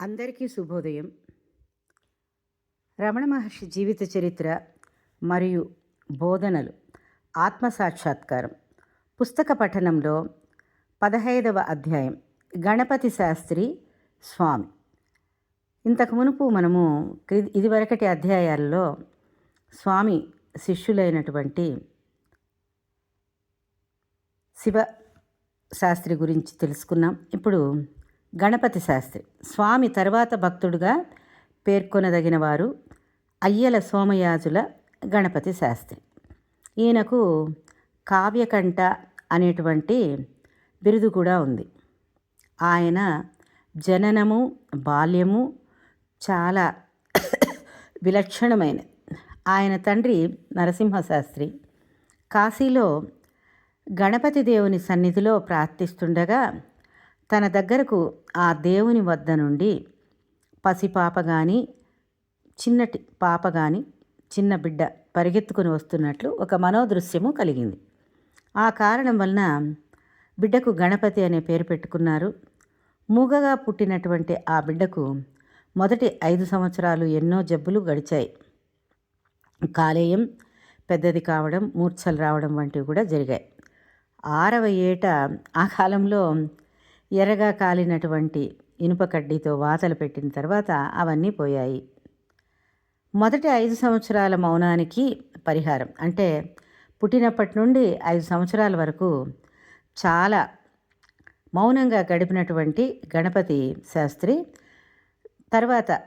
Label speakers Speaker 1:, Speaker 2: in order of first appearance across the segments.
Speaker 1: అందరికీ శుభోదయం. రమణ మహర్షి జీవిత చరిత్ర మరియు బోధనలు ఆత్మసాక్షాత్కారం పుస్తక పఠనంలో పదహైదవ అధ్యాయం గణపతి శాస్త్రి స్వామి. ఇంతకు మునుపు మనము క్రి- ఇదివరకటి అధ్యాయాల్లో స్వామి శిష్యులైనటువంటి శివ శాస్త్రి గురించి తెలుసుకున్నాం. ఇప్పుడు గణపతి శాస్త్రి. స్వామి తర్వాత భక్తుడుగా పేర్కొనదగిన వారు అయ్యల సోమయాజుల గణపతి శాస్త్రి. ఈయనకు కావ్యకంఠ అనేటువంటి బిరుదు కూడా ఉంది. ఆయన జననము బాల్యము చాలా విలక్షణమైనది. ఆయన తండ్రి నరసింహశాస్త్రి. కాశీలో గణపతి దేవుని సన్నిధిలో ప్రార్థిస్తుండగా తన దగ్గరకు ఆ దేవుని వద్ద నుండి పసిపాప కానీ చిన్నటి పాప కానీ చిన్న బిడ్డ పరిగెత్తుకుని వస్తున్నట్లు ఒక మనోదృశ్యము కలిగింది. ఆ కారణం వలన బిడ్డకు గణపతి అనే పేరు పెట్టుకున్నారు. మూగగా పుట్టినటువంటి ఆ బిడ్డకు మొదటి ఐదు సంవత్సరాలు ఎన్నో జబ్బులు గడిచాయి. కాలేయం పెద్దది కావడం మూర్ఛలు రావడం వంటివి కూడా జరిగాయి. ఆరవ ఏట ఆ కాలంలో ఎర్రగా కాలినటువంటి ఇనుప కడ్డీతో వాతలు పెట్టిన తర్వాత అవన్నీ పోయాయి. మొదటి ఐదు సంవత్సరాల మౌనానికి పరిహారం. అంటే పుట్టినప్పటి నుండి ఐదు సంవత్సరాల వరకు చాలా మౌనంగా గడిపినటువంటి గణపతి శాస్త్రి తర్వాత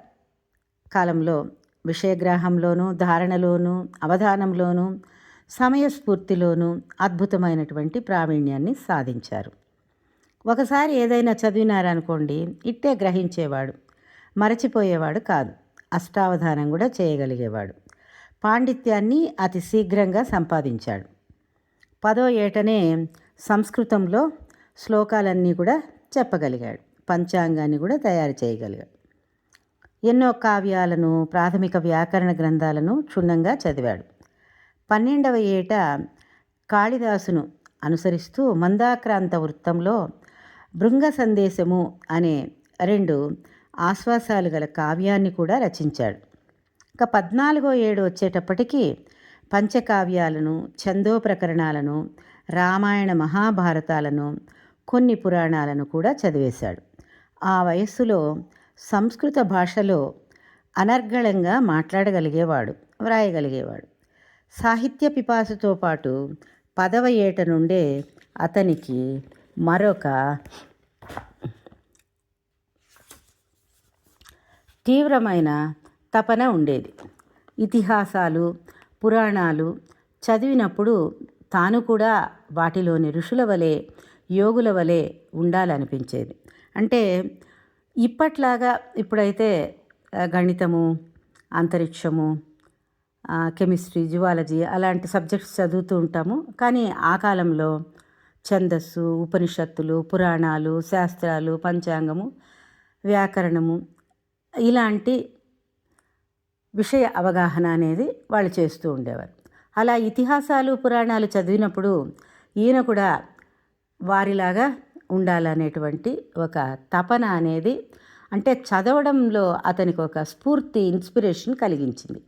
Speaker 1: కాలంలో విషయగ్రాహంలోనూ ధారణలోనూ అవధానంలోనూ సమయస్ఫూర్తిలోనూ అద్భుతమైనటువంటి ప్రావీణ్యాన్ని సాధించారు. ఒకసారి ఏదైనా చదివినారనుకోండి ఇట్టే గ్రహించేవాడు. మరచిపోయేవాడు కాదు. అష్టావధానం కూడా చేయగలిగేవాడు. పాండిత్యాన్ని అతి శీఘ్రంగా సంపాదించాడు. పదో ఏటనే సంస్కృతంలో శ్లోకాలన్నీ కూడా చెప్పగలిగాడు. పంచాంగాన్ని కూడా తయారు చేయగలిగాడు. ఎన్నో కావ్యాలను ప్రాథమిక వ్యాకరణ గ్రంథాలను క్షుణ్ణంగా చదివాడు. పన్నెండవ ఏట కాళిదాసును అనుసరిస్తూ మందాక్రాంత వృత్తంలో భృంగ సందేశము అనే రెండు ఆశ్వాసాలు గల కావ్యాన్ని కూడా రచించాడు. ఇక పద్నాలుగో ఏడు వచ్చేటప్పటికి పంచకావ్యాలను ఛందో ప్రకరణాలను రామాయణ మహాభారతాలను కొన్ని పురాణాలను కూడా చదివేశాడు. ఆ వయస్సులో సంస్కృత భాషలో అనర్గళంగా మాట్లాడగలిగేవాడు వ్రాయగలిగేవాడు. సాహిత్య పిపాసుతో పాటు పదవ ఏట నుండే అతనికి మరొక తీవ్రమైన తపన ఉండేది. ఇతిహాసాలు పురాణాలు చదివినప్పుడు తాను కూడా వాటిలోని ఋషుల వలె యోగుల వలె ఉండాలనిపించేది. అంటే ఇప్పట్లాగా ఇప్పుడైతే గణితము అంతరిక్షము కెమిస్ట్రీ జువాలజీ అలాంటి సబ్జెక్ట్స్ చదువుతూ ఉంటాము. కానీ ఆ కాలంలో ఛందస్సు ఉపనిషత్తులు పురాణాలు శాస్త్రాలు పంచాంగము వ్యాకరణము ఇలాంటి విషయ అవగాహన అనేది వాళ్ళు చేస్తూ ఉండేవారు. అలా ఇతిహాసాలు పురాణాలు చదివినప్పుడు ఈయన కూడా వారిలాగా ఉండాలనేటువంటి ఒక తపన అనేది అంటే చదవడంలో అతనికి ఒక స్ఫూర్తి ఇన్స్పిరేషన్ కలిగించింది.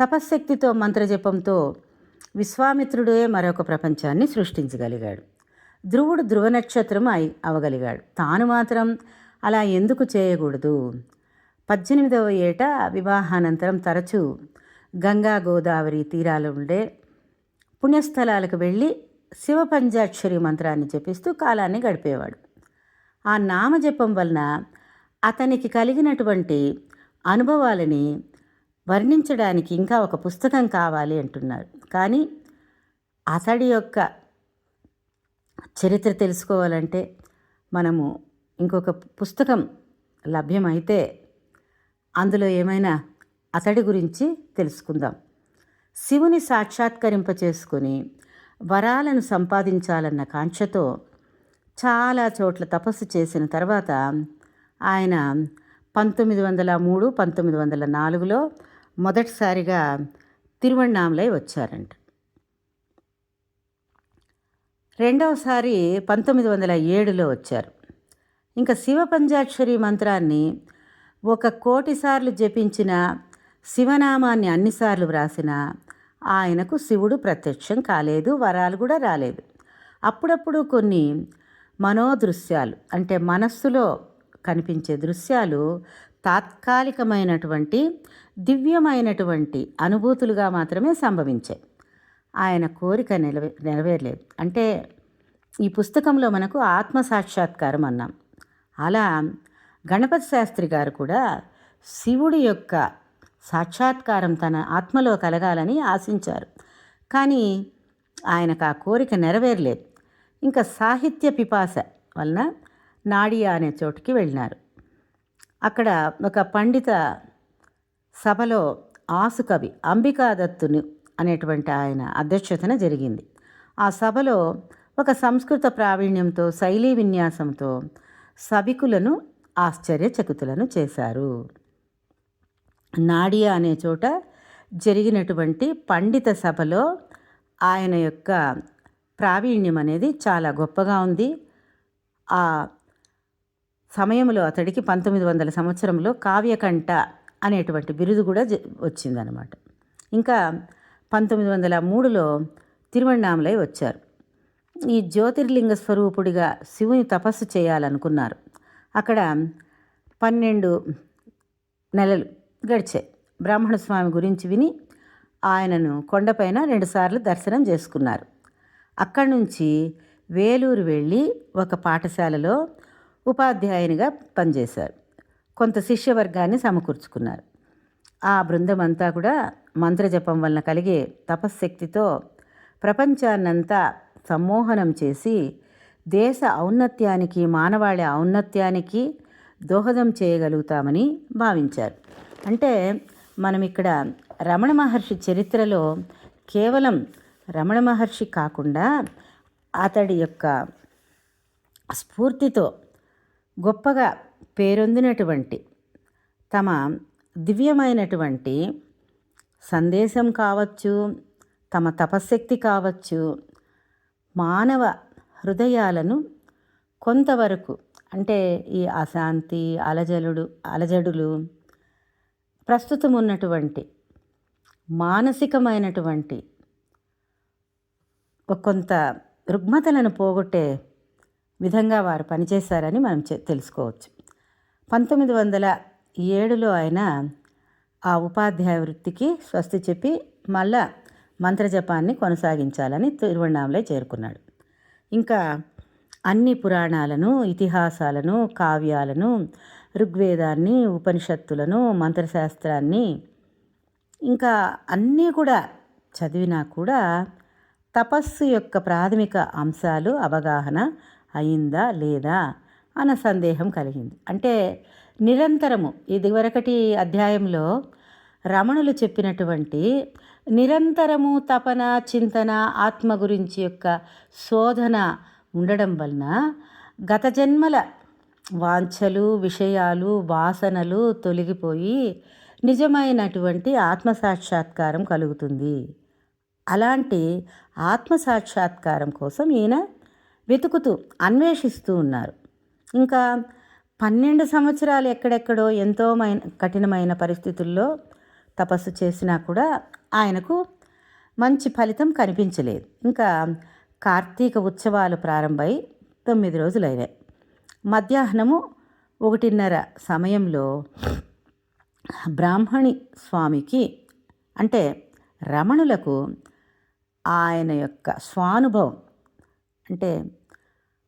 Speaker 1: తపశ్శక్తితో మంత్రజపంతో విశ్వామిత్రుడే మరొక ప్రపంచాన్ని సృష్టించగలిగాడు. ధ్రువుడు ధ్రువ నక్షత్రం అయి అవగలిగాడు. తాను మాత్రం అలా ఎందుకు చేయకూడదు? పద్దెనిమిదవ ఏట వివాహానంతరం తరచూ గంగా గోదావరి తీరాలు ఉండే పుణ్యస్థలాలకు వెళ్ళి శివపంచాక్షరి మంత్రాన్ని జపిస్తూ కాలాన్ని గడిపేవాడు. ఆ నామజపం వలన అతనికి కలిగినటువంటి అనుభవాలని వర్ణించడానికి ఇంకా ఒక పుస్తకం కావాలి అంటున్నారు కానీ అతడి యొక్క చరిత్ర తెలుసుకోవాలంటే మనము ఇంకొక పుస్తకం లభ్యమైతే అందులో ఏమైనా అతడి గురించి తెలుసుకుందాం. శివుని సాక్షాత్కరింప చేసుకుని వరాలను సంపాదించాలన్న కాంక్షతో చాలా చోట్ల తపస్సు చేసిన తర్వాత ఆయన పంతొమ్మిది వందల మూడు పంతొమ్మిది వందల నాలుగులో మొదటిసారిగా తిరువణామలై వచ్చారంట. రెండవసారి పంతొమ్మిది వందల ఏడులో వచ్చారు. ఇంకా శివ పంచాక్షరి మంత్రాన్ని ఒక కోటిసార్లు జపించిన శివనామాన్ని అన్నిసార్లు వ్రాసిన ఆయనకు శివుడు ప్రత్యక్షం కాలేదు వరాలు కూడా రాలేదు. అప్పుడప్పుడు కొన్ని మనోదృశ్యాలు అంటే మనస్సులో కనిపించే దృశ్యాలు తాత్కాలికమైనటువంటి దివ్యమైనటువంటి అనుభూతులుగా మాత్రమే సంభవించాయి. ఆయన కోరిక నెరవే నెరవేరలేదు. అంటే ఈ పుస్తకంలో మనకు ఆత్మ సాక్షాత్కారం అన్నాం. అలా గణపతి శాస్త్రి గారు కూడా శివుడి యొక్క సాక్షాత్కారం తన ఆత్మలో కలగాలని ఆశించారు. కానీ ఆయనకు ఆ కోరిక నెరవేరలేదు. ఇంకా సాహిత్య పిపాస వలన నాడియా అనే చోటుకి వెళ్ళినారు. అక్కడ ఒక పండిత సభలో ఆసుకవి అంబికాదత్తును అనేటువంటి ఆయన అధ్యక్షతన జరిగింది. ఆ సభలో ఒక సంస్కృత ప్రావీణ్యంతో శైలీ విన్యాసంతో సభికులను ఆశ్చర్యచకితులను చేశారు. నాడియా అనే చోట జరిగినటువంటి పండిత సభలో ఆయన యొక్క ప్రావీణ్యం అనేది చాలా గొప్పగా ఉంది. ఆ సమయంలో అతడికి పంతొమ్మిది వందల సంవత్సరంలో కావ్యకంఠ అనేటువంటి బిరుదు కూడా వచ్చిందనమాట. ఇంకా పంతొమ్మిది వందల మూడులో తిరువణ్ణామలై వచ్చారు. ఈ జ్యోతిర్లింగ స్వరూపుడిగా శివుని తపస్సు చేయాలనుకున్నారు. అక్కడ పన్నెండు నెలలు గడిచాయి. బ్రాహ్మణ స్వామి గురించి విని ఆయనను కొండపైన రెండుసార్లు దర్శనం చేసుకున్నారు. అక్కడి నుంచి వేలూరు వెళ్ళి ఒక పాఠశాలలో ఉపాధ్యాయునిగా పనిచేశారు. కొంత శిష్యవర్గాన్ని సమకూర్చుకున్నారు. ఆ బృందం అంతా కూడా మంత్రజపం వలన కలిగే తపశ్శక్తితో ప్రపంచాన్నంతా సమ్మోహనం చేసి దేశ ఔన్నత్యానికి మానవాళి ఔన్నత్యానికి దోహదం చేయగలుగుతామని భావించారు. అంటే మనం ఇక్కడ రమణ మహర్షి చరిత్రలో కేవలం రమణ మహర్షి కాకుండా అతడి యొక్క స్ఫూర్తితో గొప్పగా పేరొందినటువంటి తమ దివ్యమైనటువంటి సందేశం కావచ్చు తమ తపశ్శక్తి కావచ్చు మానవ హృదయాలను కొంతవరకు అంటే ఈ అశాంతి అలజలుడు అలజడులు ప్రస్తుతం ఉన్నటువంటి మానసికమైనటువంటి ఒక కొంత రుగ్మతలను పోగొట్టే విధంగా వారు పనిచేశారని మనం తెలుసుకోవచ్చు. పంతొమ్మిది వందల ఏడులో ఆయన ఆ ఉపాధ్యాయ వృత్తికి స్వస్తి చెప్పి మళ్ళా మంత్రజపాన్ని కొనసాగించాలని తిరువణామలై చేరుకున్నాడు. ఇంకా అన్ని పురాణాలను ఇతిహాసాలను కావ్యాలను ఋగ్వేదాన్ని ఉపనిషత్తులను మంత్రశాస్త్రాన్ని ఇంకా అన్నీ కూడా చదివినా కూడా తపస్సు యొక్క ప్రాథమిక అంశాలు అవగాహన అయిందా లేదా అన్న సందేహం కలిగింది. అంటే నిరంతరము. ఇదివరకటి అధ్యాయంలో రమణులు చెప్పినటువంటి నిరంతరము తపన చింతన ఆత్మ గురించి యొక్క శోధన ఉండడం వలన గత జన్మల వాంఛలు విషయాలు వాసనలు తొలగిపోయి నిజమైనటువంటి ఆత్మసాక్షాత్కారం కలుగుతుంది. అలాంటి ఆత్మసాక్షాత్కారం కోసం ఈయన వెతుకుతూ అన్వేషిస్తూ ఉన్నారు. ఇంకా పన్నెండు సంవత్సరాలు ఎక్కడెక్కడో ఎంతో మైన కఠినమైన పరిస్థితుల్లో తపస్సు చేసినా కూడా ఆయనకు మంచి ఫలితం కనిపించలేదు. ఇంకా కార్తీక ఉత్సవాలు ప్రారంభమై తొమ్మిది రోజులైనాయి. మధ్యాహ్నము ఒకటిన్నర సమయంలో బ్రాహ్మణి స్వామికి అంటే రమణులకు ఆయన యొక్క స్వానుభవం అంటే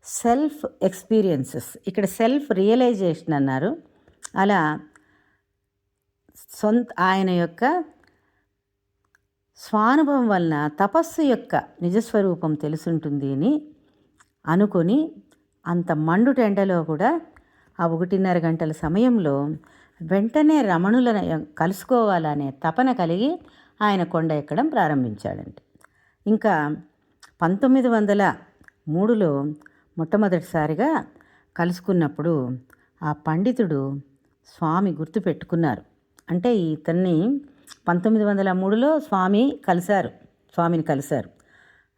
Speaker 1: సెల్ఫ్ ఎక్స్పీరియన్సెస్. ఇక్కడ సెల్ఫ్ రియలైజేషన్ అన్నారు. అలా సొంత ఆయన యొక్క స్వానుభవం వలన తపస్సు యొక్క నిజస్వరూపం తెలుసుంటుంది అని అనుకొని అంత మండుటెండలో కూడా ఆ ఒకటిన్నర గంటల సమయంలో వెంటనే రమణులను కలుసుకోవాలనే తపన కలిగి ఆయన కొండ ఎక్కడం ప్రారంభించాడండి ఇంకా పంతొమ్మిది వందల మూడులో మొట్టమొదటిసారిగా కలుసుకున్నప్పుడు ఆ పండితుడు స్వామి గుర్తు పెట్టుకున్నారు. అంటే ఇతన్ని పంతొమ్మిది వందల మూడులో స్వామి కలిశారు. స్వామిని కలిశారు.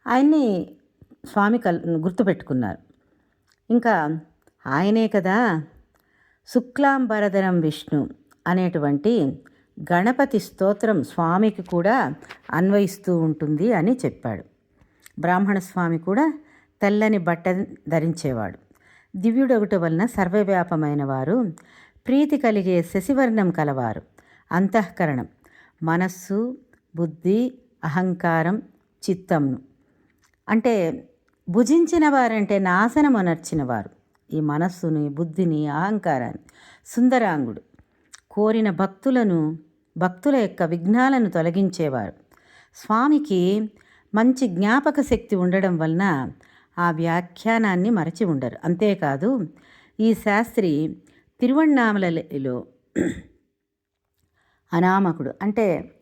Speaker 1: ఆయన్ని స్వామి కల్ గుర్తుపెట్టుకున్నారు ఇంకా ఆయనే కదా శుక్లాంబరధరం విష్ణు అనేటువంటి గణపతి స్తోత్రం స్వామికి కూడా అన్వయిస్తూ ఉంటుంది అని చెప్పాడు. బ్రాహ్మణ స్వామి కూడా తెల్లని బట్ట ధరించేవాడు. దివ్యుడొకటి వలన సర్వవ్యాపమైన వారు ప్రీతి కలిగే శశివర్ణం కలవారు. అంతఃకరణం. మనస్సు బుద్ధి అహంకారం చిత్తంను అంటే భుజించిన వారంటే నాశనం వారు ఈ మనస్సుని బుద్ధిని అహంకారాన్ని. సుందరాంగుడు. కోరిన భక్తులను భక్తుల యొక్క విఘ్నాలను తొలగించేవారు. స్వామికి మంచి జ్ఞాపక శక్తి ఉండడం వలన ఆ వ్యాఖ్యానాన్ని మరచి ఉండరు. అంతేకాదు ఈ శాస్త్రి తిరువణ్ణామలలో అనామకుడు. అంటే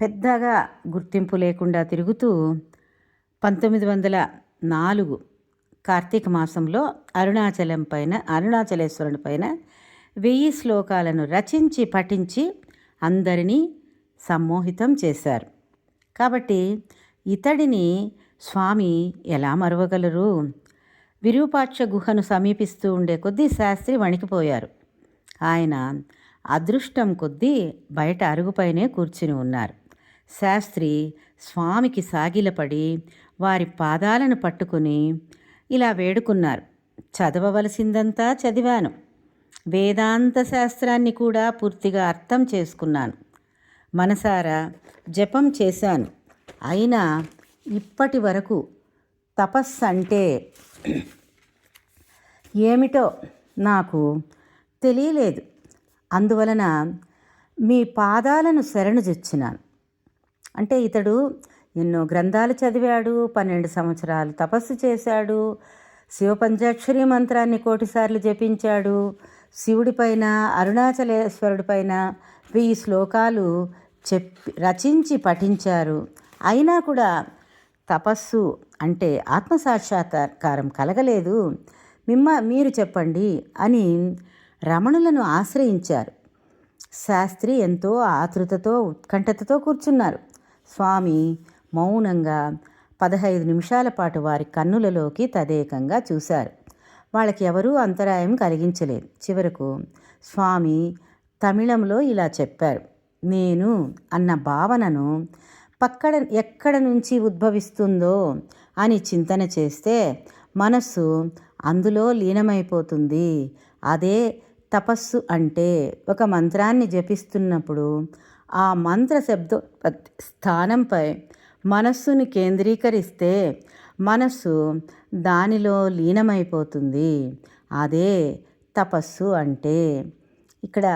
Speaker 1: పెద్దగా గుర్తింపు లేకుండా తిరుగుతూ పంతొమ్మిది వందల నాలుగు కార్తీక మాసంలో అరుణాచలం పైన అరుణాచలేశ్వరుని పైన వెయ్యి శ్లోకాలను రచించి పఠించి అందరినీ సమ్మోహితం చేశారు. కాబట్టి ఇతడిని స్వామి ఎలా మరవగలరు? విరూపాక్ష గుహను సమీపిస్తూ ఉండే కొద్దీ శాస్త్రి వణికిపోయారు. ఆయన అదృష్టం కొద్దీ బయట అరుగుపైనే కూర్చుని ఉన్నారు. శాస్త్రి స్వామికి సాగిలపడి వారి పాదాలను పట్టుకుని ఇలా వేడుకున్నారు. చదవవలసిందంతా చదివాను. వేదాంత శాస్త్రాన్ని కూడా పూర్తిగా అర్థం చేసుకున్నాను. మనసారా జపం చేశాను. అయినా ఇప్పటి వరకు తపస్సు అంటే ఏమిటో నాకు తెలియలేదు. అందువలన మీ పాదాలను శరణుజొచ్చినాను అంటే ఇతడు ఎన్నో గ్రంథాలు చదివాడు పన్నెండు సంవత్సరాలు తపస్సు చేశాడు శివపంచాక్షరి మంత్రాన్ని కోటిసార్లు జపించాడు శివుడిపైన అరుణాచలేశ్వరుడిపైన వెయ్యి శ్లోకాలు చెప్పి రచించి పఠించారు. అయినా కూడా తపస్సు అంటే ఆత్మసాక్షాత్కారం కలగలేదు. మిమ్మ మీరు చెప్పండి అని రమణులను ఆశ్రయించారు. శాస్త్రి ఎంతో ఆతృతతో ఉత్కంఠతతో కూర్చున్నారు. స్వామి మౌనంగా పదహైదు నిమిషాల పాటు వారి కన్నులలోకి తదేకంగా చూశారు. వాళ్ళకి ఎవరూ అంతరాయం కలిగించలేదు. చివరకు స్వామి తమిళంలో ఇలా చెప్పారు. నేను అన్న భావనను పక్కడ ఎక్కడ నుంచి ఉద్భవిస్తుందో అని చింతన చేస్తే మనస్సు అందులో లీనమైపోతుంది. అదే తపస్సు అంటే ఒక మంత్రాన్ని జపిస్తున్నప్పుడు ఆ మంత్ర శబ్ద స్థానంపై మనస్సుని కేంద్రీకరిస్తే మనస్సు దానిలో లీనమైపోతుంది. అదే తపస్సు అంటే ఇక్కడ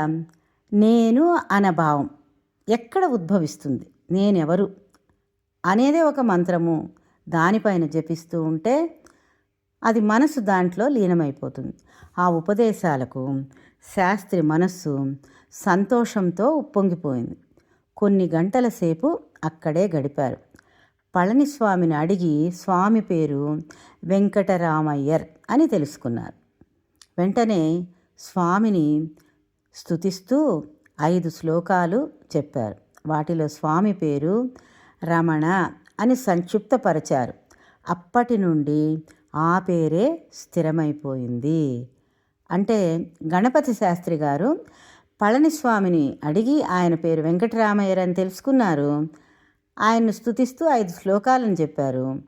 Speaker 1: నేను అనభావం ఎక్కడ ఉద్భవిస్తుంది? నేనెవరు? అనేదే ఒక మంత్రము. దానిపైన జపిస్తూ ఉంటే అది మనసు దాంట్లో లీనమైపోతుంది. ఆ ఉపదేశాలకు శాస్త్రి మనస్సు సంతోషంతో ఉప్పొంగిపోయింది. కొన్ని గంటల సేపు అక్కడే గడిపారు. పళనిస్వామిని అడిగి స్వామి పేరు వెంకటరామయ్యర్ అని తెలుసుకున్నారు. వెంటనే స్వామిని స్తుతిస్తూ ఐదు శ్లోకాలు చెప్పారు. వాటిలో స్వామి పేరు రమణ అని సంక్షిప్తపరిచారు. అప్పటి నుండి ఆ పేరే స్థిరమైపోయింది. అంటే గణపతి శాస్త్రి గారు పళనిస్వామిని అడిగి ఆయన పేరు వెంకటరామయ్యర్ అని తెలుసుకున్నారు. ఆయన్ను స్థుతిస్తూ ఐదు శ్లోకాలను చెప్పారు.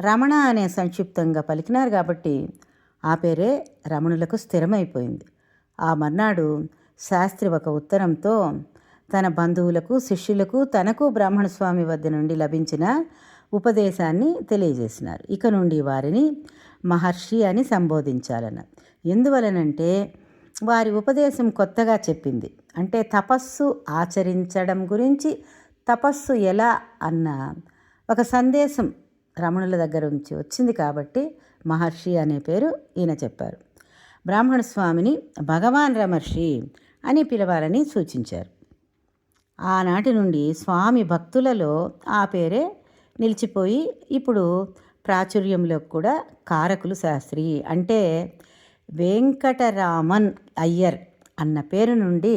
Speaker 1: రమణ అనే సంక్షిప్తంగా పలికినారు కాబట్టి ఆ పేరే రమణులకు స్థిరమైపోయింది. ఆ మర్నాడు శాస్త్రి ఒక ఉత్తరంతో తన బంధువులకు శిష్యులకు తనకు బ్రాహ్మణ స్వామి వద్ద నుండి లభించిన ఉపదేశాన్ని తెలియజేసినారు. ఇక నుండి వారిని మహర్షి అని సంబోధించాలన్న. ఎందువలనంటే వారి ఉపదేశం కొత్తగా చెప్పింది. అంటే తపస్సు ఆచరించడం గురించి తపస్సు ఎలా అన్న ఒక సందేశం రమణుల దగ్గర నుంచి వచ్చింది కాబట్టి మహర్షి అనే పేరు ఈయన చెప్పారు. బ్రాహ్మణ స్వామిని భగవాన్ రమర్షి అని పిలవాలని సూచించారు. ఆనాటి నుండి స్వామి భక్తులలో ఆ పేరే నిలిచిపోయి ఇప్పుడు ప్రాచుర్యంలో కూడా కారకులు శాస్త్రి. అంటే వెంకటరామన్ అయ్యర్ అన్న పేరు నుండి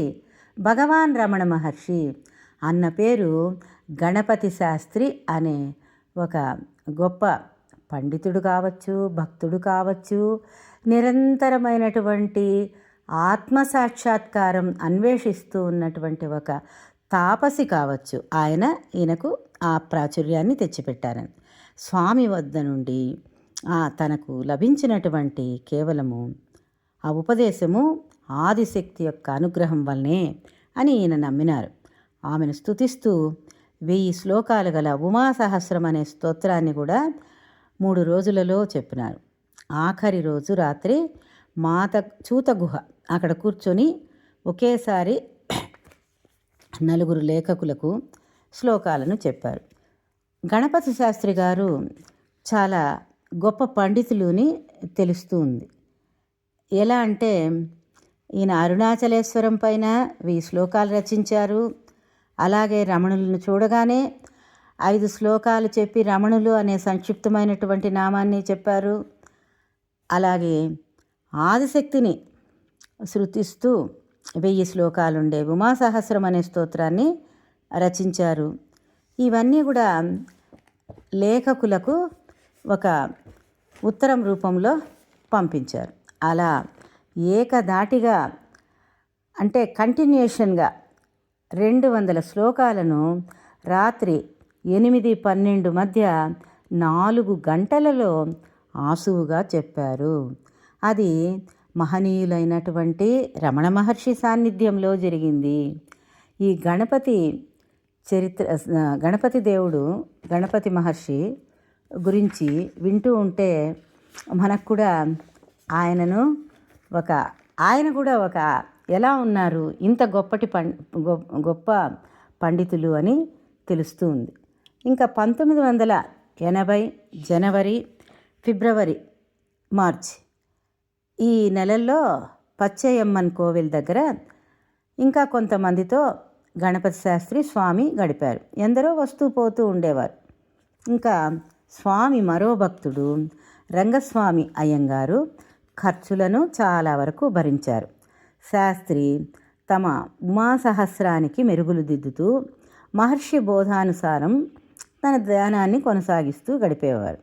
Speaker 1: భగవాన్ రమణ మహర్షి అన్న పేరు గణపతి శాస్త్రి అనే ఒక గొప్ప పండితుడు కావచ్చు భక్తుడు కావచ్చు నిరంతరమైనటువంటి ఆత్మ సాక్షాత్కారం అన్వేషిస్తూ ఉన్నటువంటి ఒక తాపసి కావచ్చు. ఆయన ఈయనకు ఆ ప్రాచుర్యాన్ని తెచ్చిపెట్టారని. స్వామి వద్ద నుండి ఆ తనకు లభించినటువంటి కేవలము ఆ ఉపదేశము ఆదిశక్తి యొక్క అనుగ్రహం వల్లనే అని ఈయన నమ్మినారు. ఆమెను స్తుతిస్తూ వెయ్యి శ్లోకాలు గల ఉమా సహస్రం అనే స్తోత్రాన్ని కూడా మూడు రోజులలో చెప్పినారు. ఆఖరి రోజు రాత్రి మాత చూత గుహ అక్కడ కూర్చొని ఒకేసారి నలుగురు లేఖకులకు శ్లోకాలను చెప్పారు. గణపతి శాస్త్రి గారు చాలా గొప్ప పండితులుని తెలుస్తూ ఉంది. ఎలా అంటే ఈయన అరుణాచలేశ్వరం పైన ఈ శ్లోకాలు రచించారు. అలాగే రమణులను చూడగానే ఐదు శ్లోకాలు చెప్పి రమణులు అనే సంక్షిప్తమైనటువంటి నామాన్ని చెప్పారు. అలాగే ఆదిశక్తిని శృతిస్తూ వెయ్యి శ్లోకాలుండే ఉమాసహస్రం అనే స్తోత్రాన్ని రచించారు. ఇవన్నీ కూడా లేఖకులకు ఒక ఉత్తరం రూపంలో పంపించారు. అలా ఏకధాటిగా అంటే కంటిన్యూషన్గా రెండు వందల శ్లోకాలను రాత్రి ఎనిమిది పన్నెండు మధ్య నాలుగు గంటలలో ఆసువుగా చెప్పారు. అది మహనీయులైనటువంటి రమణ మహర్షి సాన్నిధ్యంలో జరిగింది. ఈ గణపతి చరిత్ర గణపతి దేవుడు గణపతి మహర్షి గురించి వింటూ ఉంటే మనకు కూడా ఆయనను ఒక ఆయన కూడా ఒక ఎలా ఉన్నారు ఇంత గొప్పటి పం గొప్ప పండితులు అని తెలుస్తూ ఉంది. ఇంకా పంతొమ్మిది వందల ఎనభై జనవరి ఫిబ్రవరి మార్చి ఈ నెలల్లో పచ్చయ్యమ్మన్ కోవిల్ దగ్గర ఇంకా కొంతమందితో గణపతి శాస్త్రి స్వామి గడిపారు. ఎందరో వస్తూ పోతూ ఉండేవారు. ఇంకా స్వామి మరో భక్తుడు రంగస్వామి అయ్యంగారు ఖర్చులను చాలా వరకు భరించారు. శాస్త్రి తమ ఉమాసహస్రానికి మెరుగులు దిద్దుతూ మహర్షి బోధానుసారం తన ధ్యానాన్ని కొనసాగిస్తూ గడిపేవారు.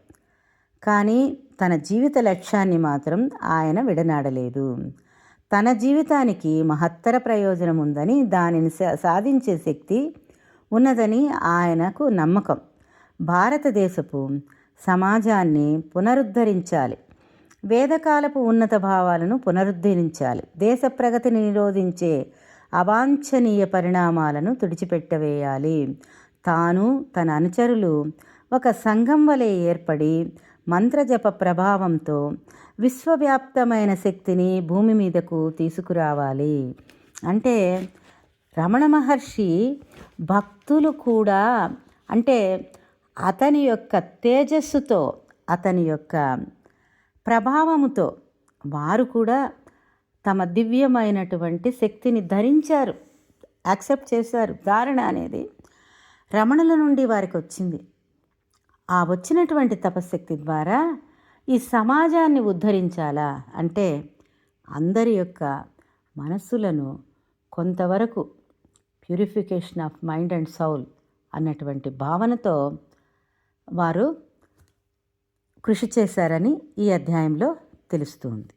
Speaker 1: కానీ తన జీవిత లక్ష్యాన్ని మాత్రం ఆయన విడనాడలేదు. తన జీవితానికి మహత్తర ప్రయోజనం ఉందని దానిని సాధించే శక్తి ఉన్నదని ఆయనకు నమ్మకం. భారతదేశపు సమాజాన్ని పునరుద్ధరించాలి. వేదకాలపు ఉన్నత భావాలను పునరుద్ధరించాలి. దేశ ప్రగతిని నిరోధించే అవాంఛనీయ పరిణామాలను తుడిచిపెట్టవేయాలి. తాను తన అనుచరులు ఒక సంఘం వలె ఏర్పడి మంత్రజప ప్రభావంతో విశ్వవ్యాప్తమైన శక్తిని భూమి మీదకు తీసుకురావాలి. అంటే రమణ మహర్షి భక్తులు కూడా అంటే అతని యొక్క తేజస్సుతో అతని యొక్క ప్రభావముతో వారు కూడా తమ దివ్యమైనటువంటి శక్తిని ధరించారు యాక్సెప్ట్ చేశారు. ధారణ అనేది రమణుల నుండి వారికి వచ్చింది. ఆ వచ్చినటువంటి తపశక్తి ద్వారా ఈ సమాజాన్ని ఉద్ధరించాలా? అంటే అందరి యొక్క మనస్సులను కొంతవరకు purification of mind and soul అన్నటువంటి భావనతో వారు కృషి చేశారని ఈ అధ్యాయంలో తెలుస్తుంది